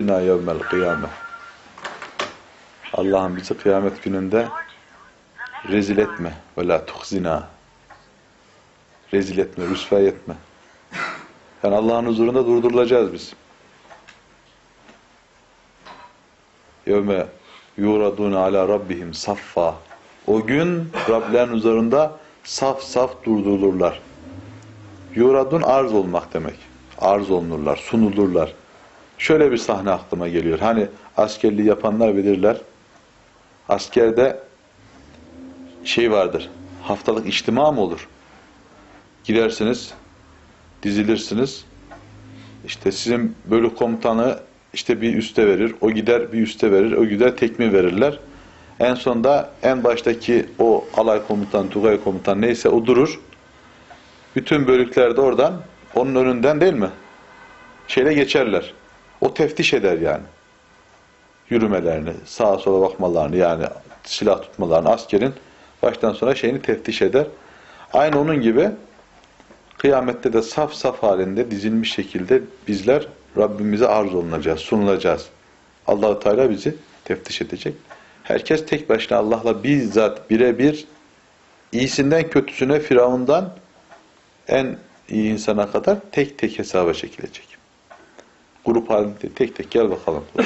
Bina yevmel kıyame. Allah'ım bizi kıyamet gününde rezil etme. Ve la tuhzina. Rezil etme, rüsva etme. Yani Allah'ın huzurunda durdurulacağız biz. Yevme yuradun ala rabbihim saffa. O gün Rablerin huzurunda saf saf durdurulurlar. Yuradun arz olmak demek. Arz olunurlar, sunulurlar. Şöyle bir sahne aklıma geliyor. Hani askerliği yapanlar bilirler. Askerde şey vardır. Haftalık içtima mı olur? Gidersiniz, dizilirsiniz. İşte sizin bölük komutanı işte bir üste verir. O gider bir üste verir. O gider tekme verirler. En sonunda en baştaki o alay komutan, tugay komutan neyse o durur. Bütün bölükler de oradan onun önünden değil mi? Şeyle geçerler. O teftiş eder yani. Yürümelerini, sağa sola bakmalarını yani silah tutmalarını askerin baştan sona şeyini teftiş eder. Aynı onun gibi kıyamette de saf saf halinde dizilmiş şekilde bizler Rabbimize arz olunacağız, sunulacağız. Allahu Teala bizi teftiş edecek. Herkes tek başına Allah'la bizzat birebir iyisinden kötüsüne Firavundan en iyi insana kadar tek tek hesaba çekilecek. Grup halinde tek tek gel bakalım.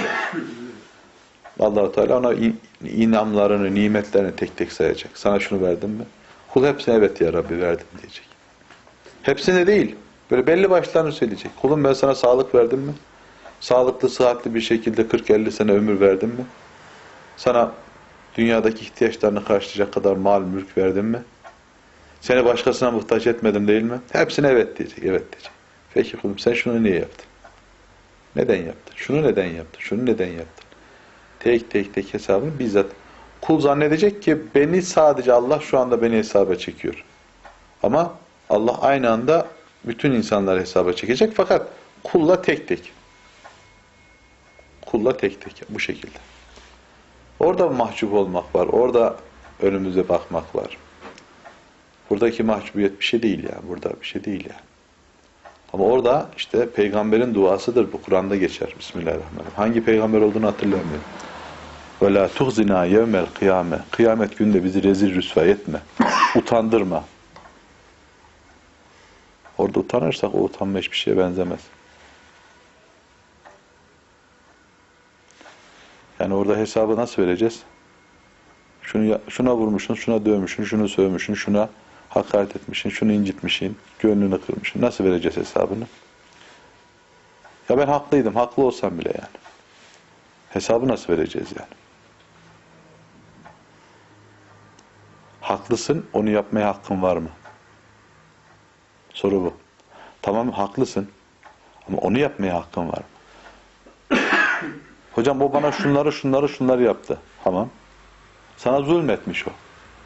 allah Teala ona inamlarını, nimetlerini tek tek sayacak. Sana şunu verdim mi? Kul hepsine evet ya Rabbi verdim diyecek. Hepsine değil. Böyle belli başlarını söyleyecek. Kulum ben sana sağlık verdim mi? Sağlıklı, sıhhatli bir şekilde 40-50 sene ömür verdim mi? Sana dünyadaki ihtiyaçlarını karşılayacak kadar mal, mülk verdim mi? Seni başkasına muhtaç etmedim değil mi? Hepsine evet diyecek, evet diyecek. Peki kulum sen şunu niye yaptın? Neden yaptın? Şunu neden yaptın? Şunu neden yaptın? Tek tek tek hesabını bizzat. Kul zannedecek ki beni sadece Allah şu anda beni hesaba çekiyor. Ama Allah aynı anda bütün insanları hesaba çekecek fakat kulla tek tek. Kulla tek tek bu şekilde. Orada mahcup olmak var. Orada önümüze bakmak var. Buradaki mahcubiyet bir şey değil ya. Burada bir şey değil ya. Ama orada işte peygamberin duasıdır. Bu Kur'an'da geçer. Bismillahirrahmanirrahim. Hangi peygamber olduğunu hatırlamıyorum. Ve la tuhzina yevmel kıyame. Kıyamet günde bizi rezil rüsva etme. Utandırma. Orada utanırsak o utanma hiçbir şeye benzemez. Yani orada hesabı nasıl vereceğiz? Şunu, şuna vurmuşsun, şuna dövmüşsün, şunu sövmüşsün, şuna hakaret etmişsin, şunu incitmişsin, gönlünü kırmışsın. Nasıl vereceğiz hesabını? Ya ben haklıydım, haklı olsam bile yani. Hesabı nasıl vereceğiz yani? Haklısın, onu yapmaya hakkın var mı? Soru bu. Tamam haklısın ama onu yapmaya hakkın var mı? Hocam o bana şunları şunları şunları yaptı. Tamam. Sana zulmetmiş o.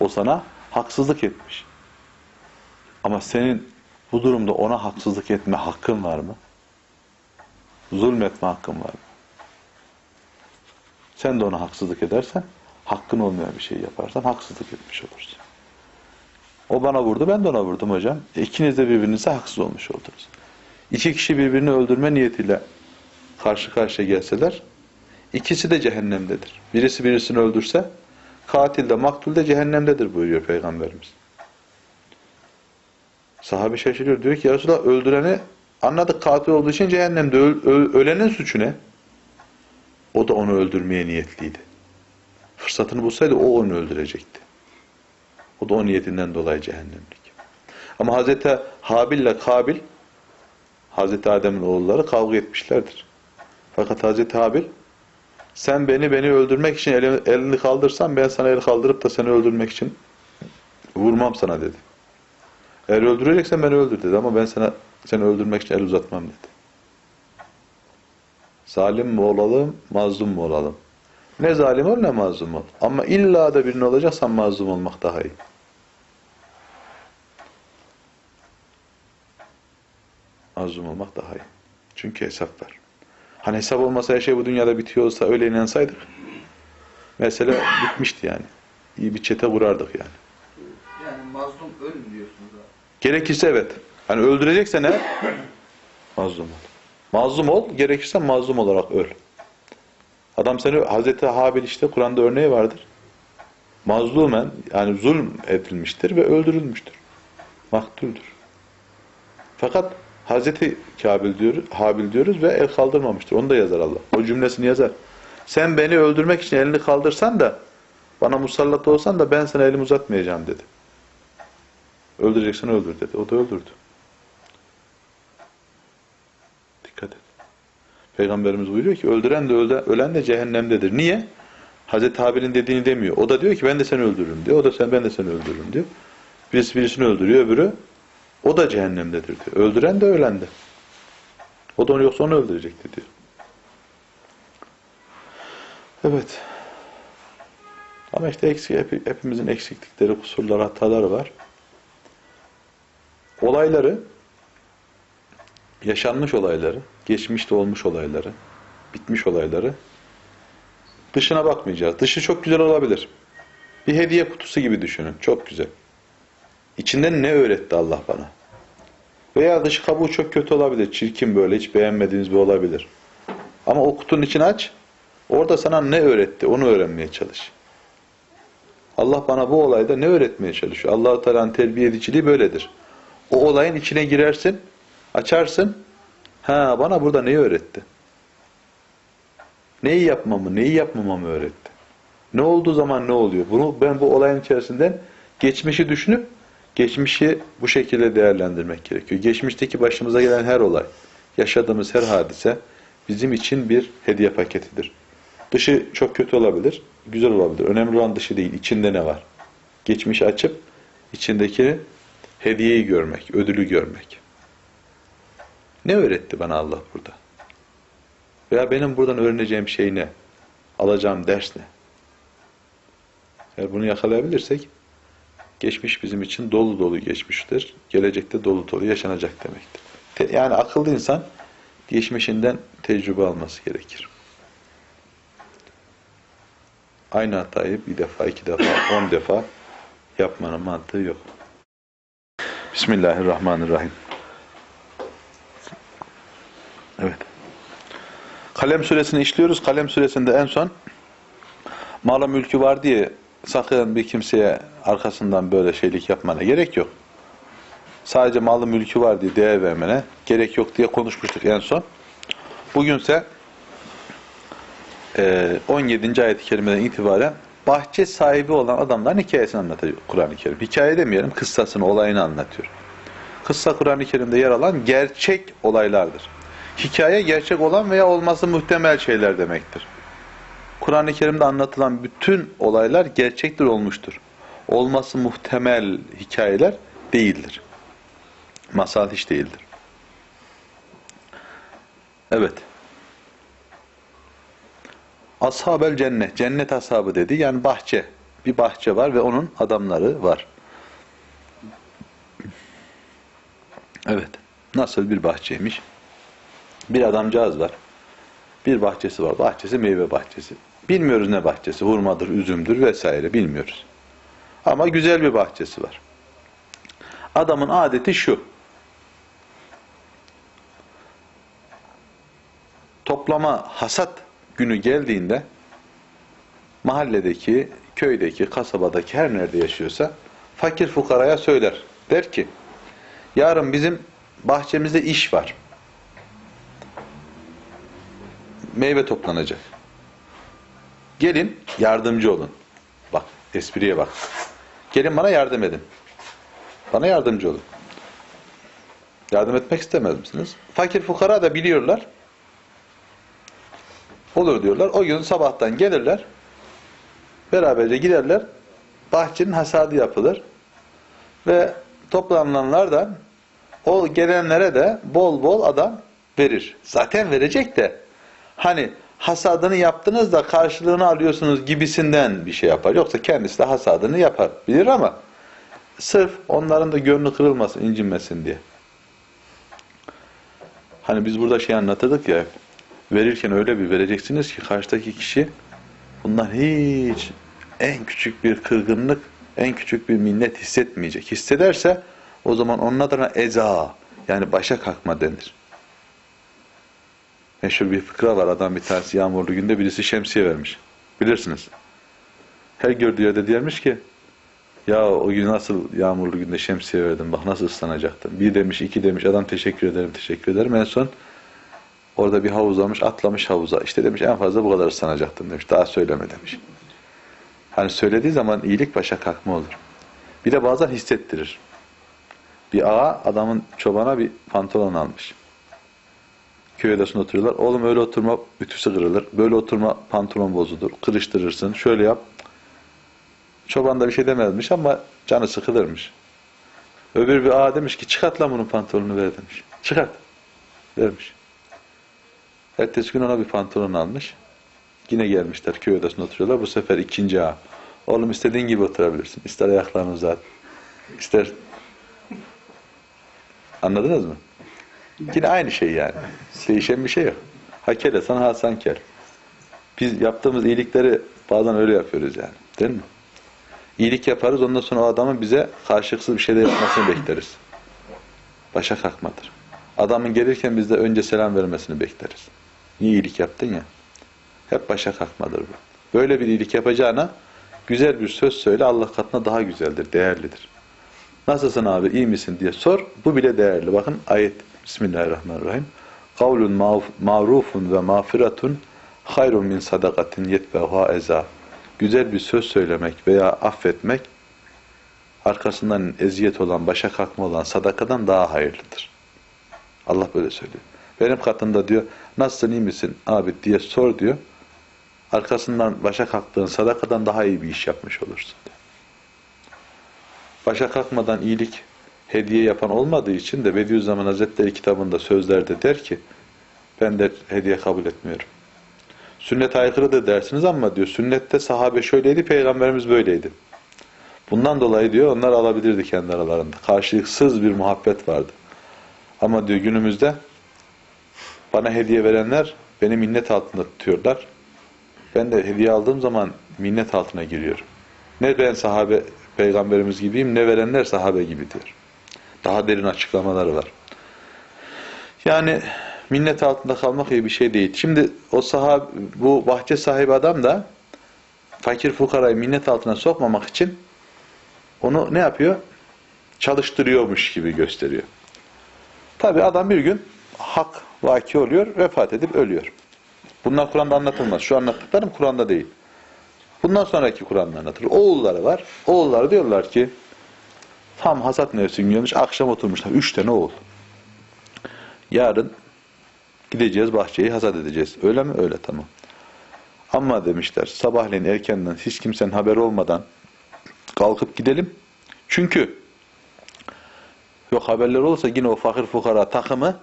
O sana haksızlık etmiş. Ama senin bu durumda ona haksızlık etme hakkın var mı? Zulmetme hakkın var mı? Sen de ona haksızlık edersen, hakkın olmayan bir şey yaparsan haksızlık etmiş olursun. O bana vurdu, ben de ona vurdum hocam. İkiniz de birbirinize haksız olmuş oldunuz. İki kişi birbirini öldürme niyetiyle karşı karşıya gelseler, ikisi de cehennemdedir. Birisi birisini öldürse, katil de maktul de cehennemdedir buyuruyor Peygamberimiz. Sahabe şaşırıyor. Diyor ki ya Resulallah öldüreni anladık katil olduğu için cehennemde. Öl, öl, ölenin suçu ne? O da onu öldürmeye niyetliydi. Fırsatını bulsaydı o onu öldürecekti. O da o niyetinden dolayı cehennemlik. Ama Hazreti Habil ile Kabil Hazreti Adem'in oğulları kavga etmişlerdir. Fakat Hazreti Habil sen beni beni öldürmek için elini, kaldırsan ben sana el kaldırıp da seni öldürmek için vurmam sana dedi. Eğer öldüreceksen beni öldür dedi ama ben sana seni öldürmek için el uzatmam dedi. Zalim mi olalım, mazlum mu olalım? Ne zalim ol ne mazlum ol. Ama illa da birine olacaksan mazlum olmak daha iyi. Mazlum olmak daha iyi. Çünkü hesap var. Hani hesap olmasa her şey bu dünyada bitiyor olsa öyle inansaydık mesele bitmişti yani. İyi bir çete kurardık. Yani Gerekirse evet. Hani öldüreceksen eğer mazlum ol. Mazlum ol, gerekirse mazlum olarak öl. Adam seni Hazreti Habil işte Kur'an'da örneği vardır. Mazlumen yani zulm edilmiştir ve öldürülmüştür. Maktuldur. Fakat Hazreti Kabil diyoruz, Habil diyoruz ve el kaldırmamıştır. Onu da yazar Allah. O cümlesini yazar. Sen beni öldürmek için elini kaldırsan da bana musallat olsan da ben sana elimi uzatmayacağım dedi. Öldüreceksen öldür dedi. O da öldürdü. Dikkat et. Peygamberimiz buyuruyor ki öldüren de ölen, ölen de cehennemdedir. Niye? Hazreti Habil'in dediğini demiyor. O da diyor ki ben de seni öldürürüm diyor. O da sen ben de seni öldürürüm diyor. Birisi birisini öldürüyor öbürü o da cehennemdedir diyor. Öldüren de ölen de. O da onu yoksa onu öldürecekti diyor. Evet. Ama işte eksik, hep- hepimizin eksiklikleri, kusurları, hataları var. Olayları, yaşanmış olayları, geçmişte olmuş olayları, bitmiş olayları dışına bakmayacağız. Dışı çok güzel olabilir. Bir hediye kutusu gibi düşünün. Çok güzel. İçinden ne öğretti Allah bana? Veya dış kabuğu çok kötü olabilir. Çirkin böyle, hiç beğenmediğiniz bir olabilir. Ama o kutunun içini aç. Orada sana ne öğretti? Onu öğrenmeye çalış. Allah bana bu olayda ne öğretmeye çalışıyor? Allah-u Teala'nın terbiye ediciliği böyledir. O olayın içine girersin, açarsın. Ha bana burada neyi öğretti? Neyi yapmamı, neyi yapmamamı öğretti? Ne olduğu zaman ne oluyor? Bunu ben bu olayın içerisinden geçmişi düşünüp geçmişi bu şekilde değerlendirmek gerekiyor. Geçmişteki başımıza gelen her olay, yaşadığımız her hadise bizim için bir hediye paketidir. Dışı çok kötü olabilir, güzel olabilir. Önemli olan dışı değil, içinde ne var? Geçmişi açıp içindeki hediyeyi görmek, ödülü görmek. Ne öğretti bana Allah burada? Veya benim buradan öğreneceğim şey ne? Alacağım ders ne? Eğer bunu yakalayabilirsek geçmiş bizim için dolu dolu geçmiştir. Gelecekte dolu dolu yaşanacak demektir. Yani akıllı insan geçmişinden tecrübe alması gerekir. Aynı hatayı bir defa, iki defa, on defa yapmanın mantığı yok. Bismillahirrahmanirrahim. Evet. Kalem suresini işliyoruz. Kalem suresinde en son mala mülkü var diye sakın bir kimseye arkasından böyle şeylik yapmana gerek yok. Sadece malı mülkü var diye değer vermene gerek yok diye konuşmuştuk en son. Bugünse e, 17. ayet-i kerimeden itibaren bahçe sahibi olan adamların hikayesini anlatıyor Kur'an-ı Kerim. Hikaye demeyelim, kıssasını, olayını anlatıyor. Kıssa Kur'an-ı Kerim'de yer alan gerçek olaylardır. Hikaye gerçek olan veya olması muhtemel şeyler demektir. Kur'an-ı Kerim'de anlatılan bütün olaylar gerçektir olmuştur. Olması muhtemel hikayeler değildir. Masal hiç değildir. Evet. Ashabel cennet, cennet ashabı dedi. Yani bahçe. Bir bahçe var ve onun adamları var. Evet. Nasıl bir bahçeymiş? Bir adamcağız var. Bir bahçesi var. Bahçesi meyve bahçesi. Bilmiyoruz ne bahçesi. Hurmadır, üzümdür vesaire bilmiyoruz. Ama güzel bir bahçesi var. Adamın adeti şu. Toplama hasat günü geldiğinde mahalledeki, köydeki, kasabadaki her nerede yaşıyorsa fakir fukaraya söyler. Der ki yarın bizim bahçemizde iş var. Meyve toplanacak. Gelin yardımcı olun. Bak espriye bak. Gelin bana yardım edin. Bana yardımcı olun. Yardım etmek istemez misiniz? Fakir fukara da biliyorlar. Olur diyorlar. O gün sabahtan gelirler. Beraberce giderler. Bahçenin hasadı yapılır. Ve toplananlardan o gelenlere de bol bol adam verir. Zaten verecek de hani hasadını yaptınız da karşılığını alıyorsunuz gibisinden bir şey yapar. Yoksa kendisi de hasadını yapar. Bilir ama sırf onların da gönlü kırılmasın, incinmesin diye. Hani biz burada şey anlatırdık ya verirken öyle bir vereceksiniz ki karşıdaki kişi bundan hiç en küçük bir kırgınlık, en küçük bir minnet hissetmeyecek. Hissederse o zaman onun adına eza yani başa kalkma denir. Meşhur bir fıkra var. Adam bir tanesi yağmurlu günde birisi şemsiye vermiş. Bilirsiniz. Her gördüğü yerde diyermiş ki ya o gün nasıl yağmurlu günde şemsiye verdim bak nasıl ıslanacaktım. Bir demiş, iki demiş, adam teşekkür ederim, teşekkür ederim. En son orada bir havuz almış, atlamış havuza. İşte demiş en fazla bu kadar ıslanacaktım demiş. Daha söyleme demiş. Hani söylediği zaman iyilik başa kalkma olur. Bir de bazen hissettirir. Bir ağa adamın çobana bir pantolon almış. Köy odasında oturuyorlar. Oğlum öyle oturma ütüsü kırılır. Böyle oturma pantolon bozulur. Kırıştırırsın. Şöyle yap. Çoban da bir şey demezmiş ama canı sıkılırmış. Öbür bir ağa demiş ki çıkart lan bunun pantolonunu ver demiş. Çıkart. Vermiş. Ertesi gün ona bir pantolon almış. Yine gelmişler köy odasında oturuyorlar. Bu sefer ikinci ağa. Oğlum istediğin gibi oturabilirsin. İster ayaklarını uzat. ister Anladınız mı? Yine aynı şey yani. Değişen bir şey yok. Ha kelesan ha san kel. Biz yaptığımız iyilikleri bazen öyle yapıyoruz yani. Değil mi? İyilik yaparız ondan sonra o adamın bize karşılıksız bir şeyler yapmasını bekleriz. Başa kalkmadır. Adamın gelirken biz de önce selam vermesini bekleriz. Niye iyilik yaptın ya? Hep başa kalkmadır bu. Böyle bir iyilik yapacağına güzel bir söz söyle Allah katına daha güzeldir, değerlidir. Nasılsın abi, iyi misin diye sor. Bu bile değerli. Bakın ayet. Bismillahirrahmanirrahim. Kavlun ma'rufun ve mağfiretun hayrun min sadakatin yetbeha eza. Güzel bir söz söylemek veya affetmek arkasından eziyet olan, başa kalkma olan sadakadan daha hayırlıdır. Allah böyle söylüyor. Benim katımda diyor, nasılsın iyi misin abi diye sor diyor. Arkasından başa kalktığın sadakadan daha iyi bir iş yapmış olursun diyor. Başa kalkmadan iyilik hediye yapan olmadığı için de Bediüzzaman Hazretleri kitabında sözlerde der ki ben de hediye kabul etmiyorum. Sünnet aykırıdır dersiniz ama diyor sünnette sahabe şöyleydi, peygamberimiz böyleydi. Bundan dolayı diyor onlar alabilirdi kendi aralarında. Karşılıksız bir muhabbet vardı. Ama diyor günümüzde bana hediye verenler beni minnet altında tutuyorlar. Ben de hediye aldığım zaman minnet altına giriyorum. Ne ben sahabe peygamberimiz gibiyim ne verenler sahabe gibi diyor. Daha derin açıklamaları var. Yani minnet altında kalmak iyi bir şey değil. Şimdi o sahab bu bahçe sahibi adam da fakir fukarayı minnet altına sokmamak için onu ne yapıyor? Çalıştırıyormuş gibi gösteriyor. Tabi adam bir gün hak vaki oluyor, vefat edip ölüyor. Bunlar Kur'an'da anlatılmaz. Şu anlattıklarım Kur'an'da değil. Bundan sonraki Kur'an'da anlatılır. Oğulları var. Oğulları diyorlar ki tam hasat mevsimi gelmiş. Akşam oturmuşlar. Üç tane oğul. Yarın gideceğiz bahçeyi hasat edeceğiz. Öyle mi? Öyle tamam. Ama demişler sabahleyin erkenden hiç kimsenin haberi olmadan kalkıp gidelim. Çünkü yok haberler olursa yine o fakir fukara takımı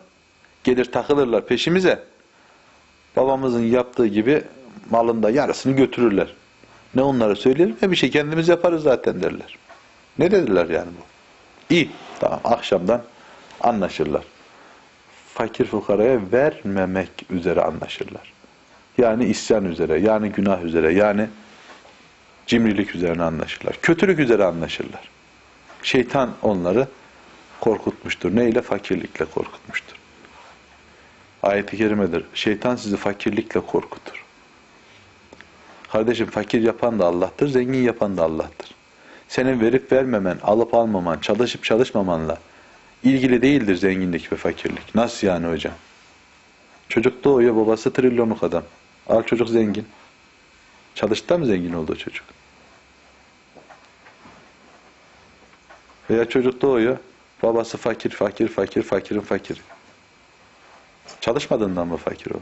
gelir takılırlar peşimize. Babamızın yaptığı gibi malında yarısını götürürler. Ne onlara söyleyelim ne bir şey kendimiz yaparız zaten derler. Ne dediler yani bu? İyi. Tamam akşamdan anlaşırlar. Fakir fukaraya vermemek üzere anlaşırlar. Yani isyan üzere, yani günah üzere, yani cimrilik üzerine anlaşırlar. Kötülük üzere anlaşırlar. Şeytan onları korkutmuştur. Neyle? Fakirlikle korkutmuştur. Ayet-i kerimedir. Şeytan sizi fakirlikle korkutur. Kardeşim fakir yapan da Allah'tır, zengin yapan da Allah'tır. Senin verip vermemen, alıp almaman, çalışıp çalışmamanla ilgili değildir zenginlik ve fakirlik. Nasıl yani hocam? Çocuk doğuyor, babası trilyonluk adam. Al çocuk zengin. Çalıştı mı zengin oldu çocuk? Veya çocuk doğuyor, babası fakir, fakir, fakir, fakirin fakiri. Çalışmadığından mı fakir oldu?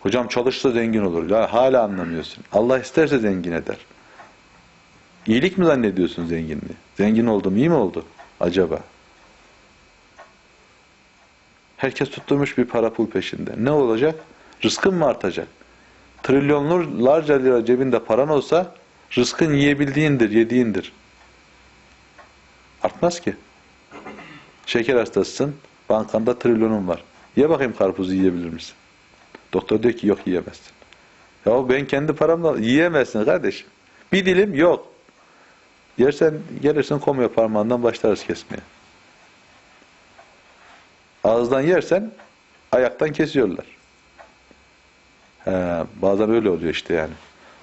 Hocam çalışsa zengin olur. Ya hala anlamıyorsun. Allah isterse zengin eder. İyilik mi zannediyorsun zenginliği? Zengin oldum, iyi mi oldu acaba? Herkes tutturmuş bir para pul peşinde. Ne olacak? Rızkın mı artacak? Trilyonlarca lira cebinde paran olsa rızkın yiyebildiğindir, yediğindir. Artmaz ki. Şeker hastasısın, bankanda trilyonun var. Ye bakayım karpuzu yiyebilir misin? Doktor diyor ki yok yiyemezsin. Ya ben kendi paramla yiyemezsin kardeşim. Bir dilim yok. Yersen gelirsin komya parmağından başlarız kesmeye. Ağızdan yersen ayaktan kesiyorlar. He, bazen öyle oluyor işte yani.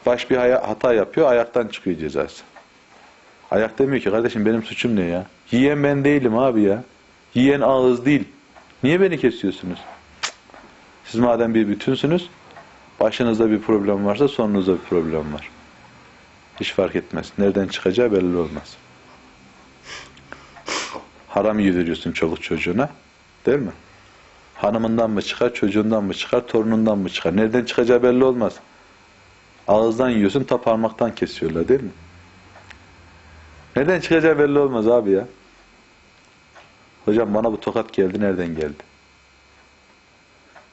Baş bir hata yapıyor, ayaktan çıkıyor cezası. Ayak demiyor ki kardeşim benim suçum ne ya? Yiyen ben değilim abi ya. Yiyen ağız değil. Niye beni kesiyorsunuz? Siz madem bir bütünsünüz, başınızda bir problem varsa sonunuzda bir problem var. Hiç fark etmez. Nereden çıkacağı belli olmaz. Haram yediriyorsun çoluk çocuğuna. Değil mi? Hanımından mı çıkar, çocuğundan mı çıkar, torunundan mı çıkar? Nereden çıkacağı belli olmaz. Ağızdan yiyorsun, ta parmaktan kesiyorlar değil mi? Nereden çıkacağı belli olmaz abi ya. Hocam bana bu tokat geldi, nereden geldi?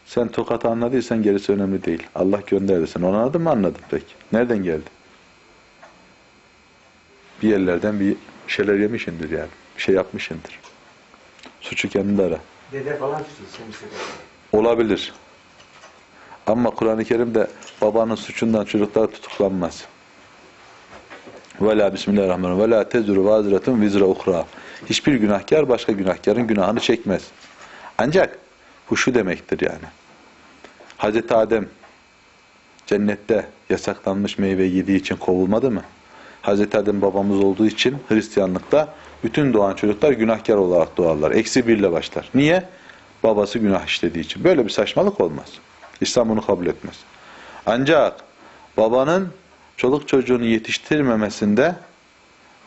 Sen tokatı anladıysan gerisi önemli değil. Allah gönderdi. Onu anladın mı? Anladım peki. Nereden geldi? Bir yerlerden bir şeyler yemişindir yani. Bir şey yapmışındır. Suçu kendinde ara. Dede falan seni sever. Olabilir. Ama Kur'an-ı Kerim'de babanın suçundan çocuklar tutuklanmaz. Ve la bismillahirrahmanirrahim. Ve la tezuru vaziratun vizra uhra. Hiçbir günahkar başka günahkarın günahını çekmez. Ancak bu şu demektir yani. Hazreti Adem cennette yasaklanmış meyve yediği için kovulmadı mı? Hazreti Adem babamız olduğu için Hristiyanlıkta bütün doğan çocuklar günahkar olarak doğarlar. Eksi birle başlar. Niye? Babası günah işlediği için. Böyle bir saçmalık olmaz. İslam bunu kabul etmez. Ancak babanın çoluk çocuğunu yetiştirmemesinde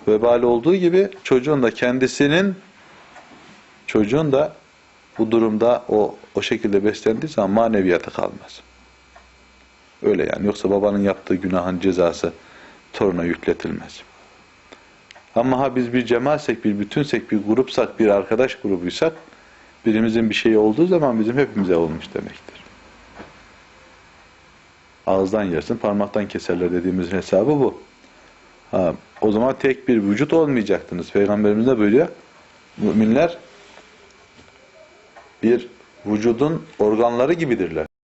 vebali olduğu gibi çocuğun da kendisinin çocuğun da bu durumda o o şekilde beslendiği zaman maneviyatı kalmaz. Öyle yani. Yoksa babanın yaptığı günahın cezası toruna yükletilmez. Ama ha biz bir cemaatsek, bir bütünsek, bir grupsak, bir arkadaş grubuysak birimizin bir şeyi olduğu zaman bizim hepimize olmuş demektir. Ağızdan yersin, parmaktan keserler dediğimiz hesabı bu. Ha, o zaman tek bir vücut olmayacaktınız. Peygamberimiz de buyuruyor. Müminler bir vücudun organları gibidirler.